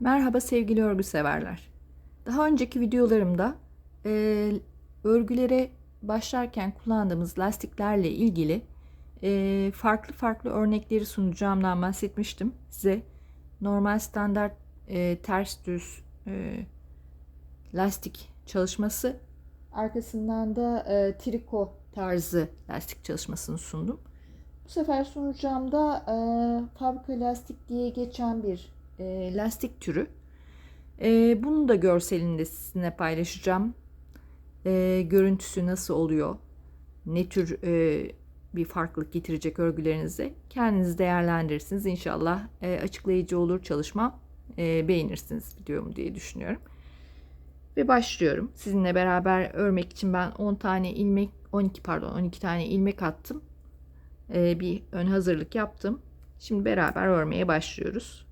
Merhaba sevgili örgü severler. Daha önceki videolarımda e, örgülere başlarken kullandığımız lastiklerle ilgili e, farklı farklı örnekleri sunacağımdan bahsetmiştim size. Normal standart e, ters düz e, lastik çalışması arkasından da e, triko tarzı lastik çalışmasını sundum. Bu sefer sunacağımda e, fabrika lastik diye geçen bir e, lastik türü. E, bunun da görselini de sizinle paylaşacağım. E, görüntüsü nasıl oluyor? Ne tür e, bir farklılık getirecek örgülerinize? Kendiniz değerlendirirsiniz. İnşallah e, açıklayıcı olur çalışma. E, beğenirsiniz videomu diye düşünüyorum. Ve başlıyorum. Sizinle beraber örmek için ben 10 tane ilmek 12 pardon 12 tane ilmek attım. E, bir ön hazırlık yaptım. Şimdi beraber örmeye başlıyoruz.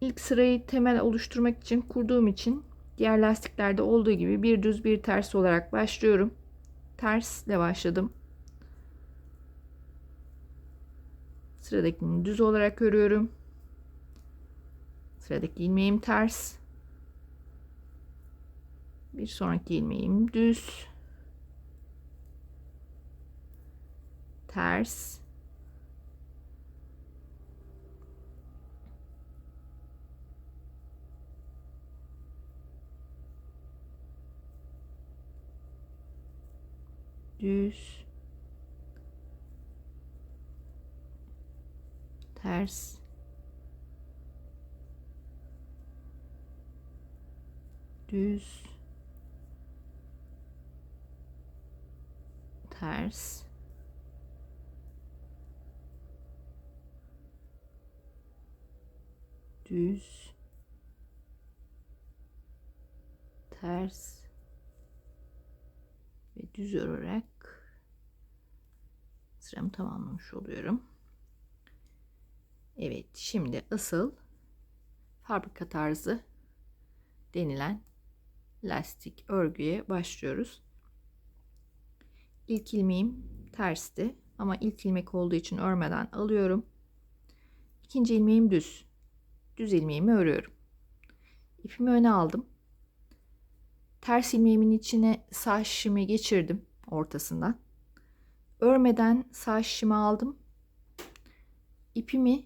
İlk sırayı temel oluşturmak için kurduğum için diğer lastiklerde olduğu gibi bir düz bir ters olarak başlıyorum. Tersle başladım. Sıradakini düz olarak örüyorum. Sıradaki ilmeğim ters. Bir sonraki ilmeğim düz. Ters. Düz. Ters. Düz. Ters. Düz. Ters düz örerek sıramı tamamlamış oluyorum. Evet şimdi asıl fabrika tarzı denilen lastik örgüye başlıyoruz. İlk ilmeğim tersti ama ilk ilmek olduğu için örmeden alıyorum. İkinci ilmeğim düz. Düz ilmeğimi örüyorum. İpimi öne aldım. Ters ilmeğimin içine sağ şişimi geçirdim ortasından. Örmeden sağ şişimi aldım. İpimi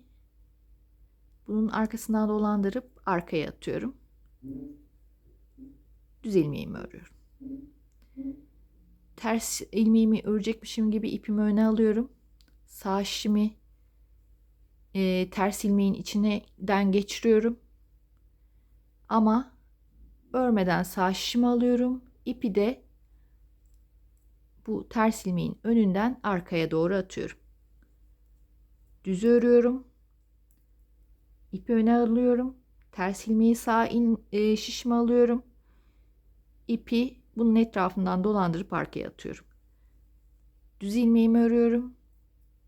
bunun arkasından dolandırıp arkaya atıyorum. Düz ilmeğimi örüyorum. Ters ilmeğimi örecekmişim gibi ipimi öne alıyorum. Sağ şişimi e, ters ilmeğin içinden geçiriyorum. Ama örmeden sağ şişimi alıyorum. İpi de bu ters ilmeğin önünden arkaya doğru atıyorum. Düz örüyorum. İpi öne alıyorum. Ters ilmeği sağ in, e, şişime alıyorum. İpi bunun etrafından dolandırıp arkaya atıyorum. Düz ilmeğimi örüyorum.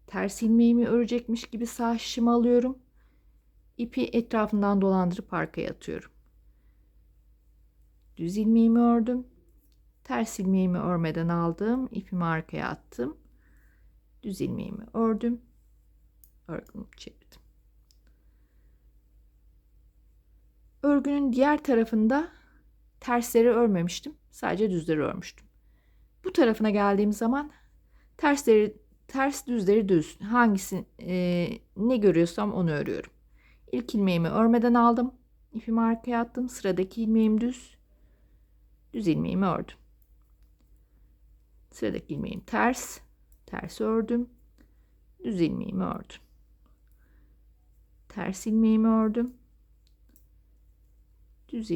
Ters ilmeğimi örecekmiş gibi sağ şişimi alıyorum. İpi etrafından dolandırıp arkaya atıyorum. Düz ilmeğimi ördüm. Ters ilmeğimi örmeden aldım. ipimi arkaya attım. Düz ilmeğimi ördüm. Örgümü çevirdim. Örgünün diğer tarafında tersleri örmemiştim. Sadece düzleri örmüştüm. Bu tarafına geldiğim zaman tersleri ters düzleri düz. Hangisi e, ne görüyorsam onu örüyorum. İlk ilmeğimi örmeden aldım. İpimi arkaya attım. Sıradaki ilmeğim düz. Düz ilmeğimi ördüm. Sıradaki ilmeğim ters. Ters ördüm. Düz ilmeğimi ördüm. Ters ilmeğimi ördüm. Düz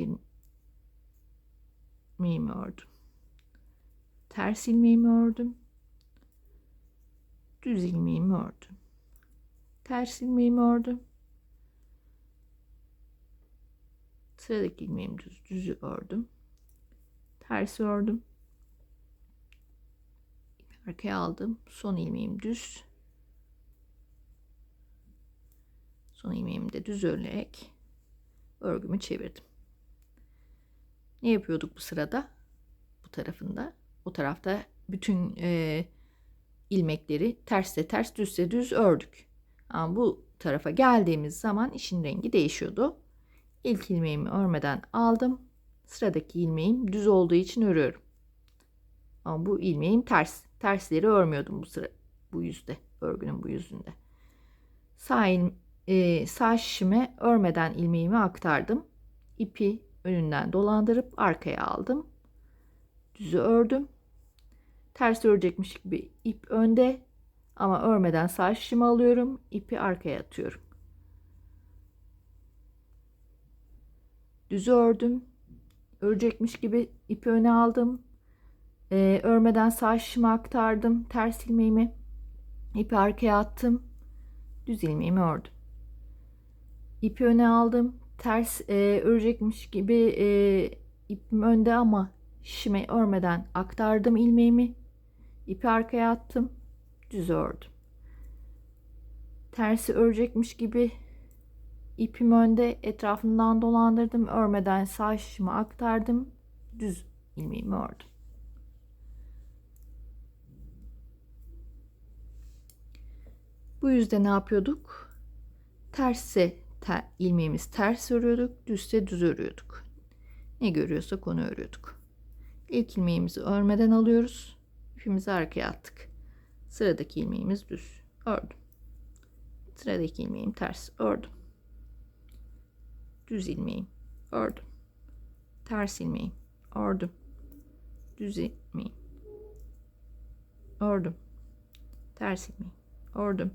ilmeğimi ördüm. Ters ilmeğimi ördüm. Düz ilmeğimi ördüm. Ters ilmeğimi ördüm. Sıradaki ilmeğimi düz, düzü ördüm. Ters ördüm arkaya aldım. Son ilmeğim düz. Son ilmeğimi de düz örerek örgümü çevirdim. Ne yapıyorduk bu sırada? Bu tarafında. O tarafta bütün e, ilmekleri terste ters düzse düz ördük. Ama bu tarafa geldiğimiz zaman işin rengi değişiyordu. İlk ilmeğimi örmeden aldım. Sıradaki ilmeğim düz olduğu için örüyorum. Ama bu ilmeğim ters. Tersleri örmüyordum bu sıra bu yüzde. Örgünün bu yüzünde. Sağ, il, e, sağ şişime örmeden ilmeğimi aktardım. İpi önünden dolandırıp arkaya aldım. Düzü ördüm. Ters örecekmiş gibi ip önde ama örmeden sağ şişimi alıyorum. ipi arkaya atıyorum. Düzü ördüm. Örecekmiş gibi ipi öne aldım. Ee, örmeden sağ şişimi aktardım. Ters ilmeğimi ipi arkaya attım. Düz ilmeğimi ördüm. İpi öne aldım. Ters e, örecekmiş gibi e, ipim önde ama şişime örmeden aktardım ilmeğimi. İpi arkaya attım. Düz ördüm. Tersi örecekmiş gibi ipim önde etrafından dolandırdım. Örmeden sağ şişime aktardım. Düz ilmeğimi ördüm. Bu yüzden ne yapıyorduk? Terse ter, ilmeğimiz ters örüyorduk, düzse düz örüyorduk. Ne görüyorsak onu örüyorduk. İlk ilmeğimizi örmeden alıyoruz. İpimizi arkaya attık. Sıradaki ilmeğimiz düz. Ördüm. Sıradaki ilmeğim ters. Ördüm. Düz ilmeğim. Ördüm. Ters ilmeğim. Ördüm. Düz ilmeğim. Ördüm. Ters ilmeğim. Ördüm.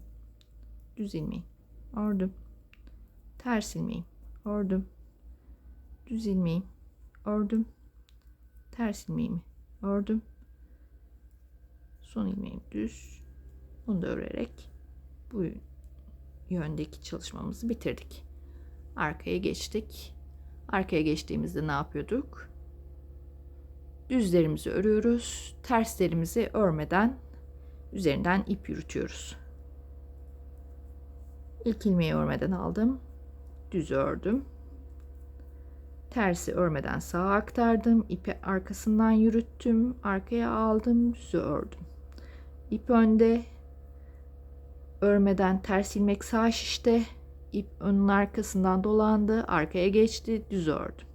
Düz ilmeğim. Ördüm. Ters ilmeğim. Ördüm. Düz ilmeğim. Ördüm. Ters ilmeğimi ördüm. Son ilmeğim düz. Bunu da örerek bu yöndeki çalışmamızı bitirdik. Arkaya geçtik. Arkaya geçtiğimizde ne yapıyorduk? Düzlerimizi örüyoruz. Terslerimizi örmeden üzerinden ip yürütüyoruz. İlk ilmeği örmeden aldım. Düz ördüm. Tersi örmeden sağa aktardım. ipi arkasından yürüttüm. Arkaya aldım. Düzü ördüm. İp önde. Örmeden ters ilmek sağ şişte. İp önün arkasından dolandı. Arkaya geçti. Düz ördüm.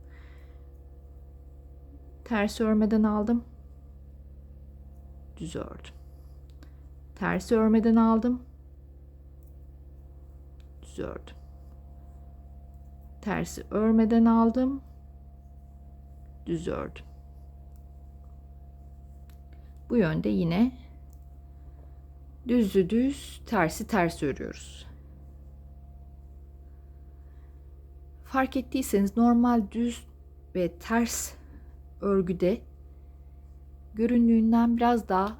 Ters örmeden aldım. Düz ördüm. Tersi örmeden aldım. Düz ördüm tersi örmeden aldım düz ördüm bu yönde yine düzü düz tersi ters örüyoruz fark ettiyseniz normal düz ve ters örgüde göründüğünden biraz daha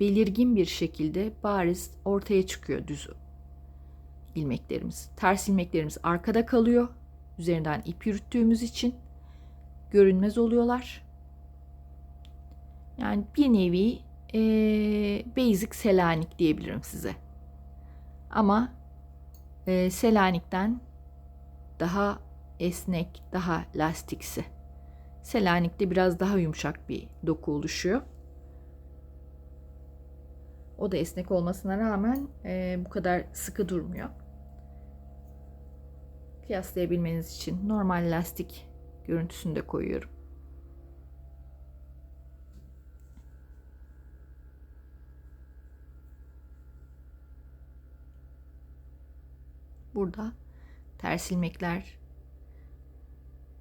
belirgin bir şekilde bariz ortaya çıkıyor düz ilmeklerimiz. Ters ilmeklerimiz arkada kalıyor üzerinden ip yürüttüğümüz için görünmez oluyorlar. Yani bir nevi e, basic Selanik diyebilirim size. Ama e, Selanik'ten daha esnek, daha lastiksi. Selanik'te biraz daha yumuşak bir doku oluşuyor. O da esnek olmasına rağmen e, bu kadar sıkı durmuyor kıyaslayabilmeniz için normal lastik görüntüsünde koyuyorum. Burada ters ilmekler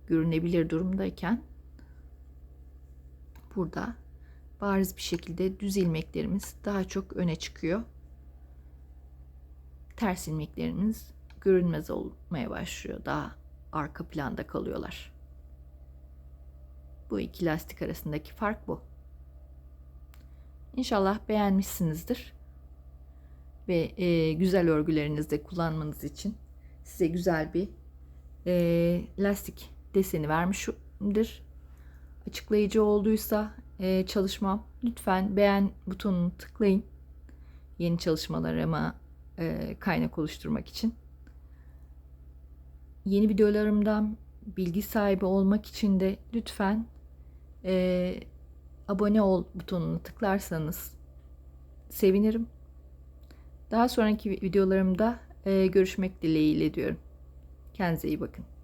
görünebilir durumdayken burada bariz bir şekilde düz ilmeklerimiz daha çok öne çıkıyor. Ters ilmeklerimiz görünmez olmaya başlıyor. Daha arka planda kalıyorlar. Bu iki lastik arasındaki fark bu. İnşallah beğenmişsinizdir. Ve e, güzel örgülerinizde kullanmanız için size güzel bir e, lastik deseni vermişimdir. Açıklayıcı olduysa e, çalışmam lütfen beğen butonunu tıklayın. Yeni çalışmalarıma e, kaynak oluşturmak için yeni videolarımdan bilgi sahibi olmak için de lütfen e, abone ol butonunu tıklarsanız sevinirim. Daha sonraki videolarımda e, görüşmek dileğiyle diyorum. Kendinize iyi bakın.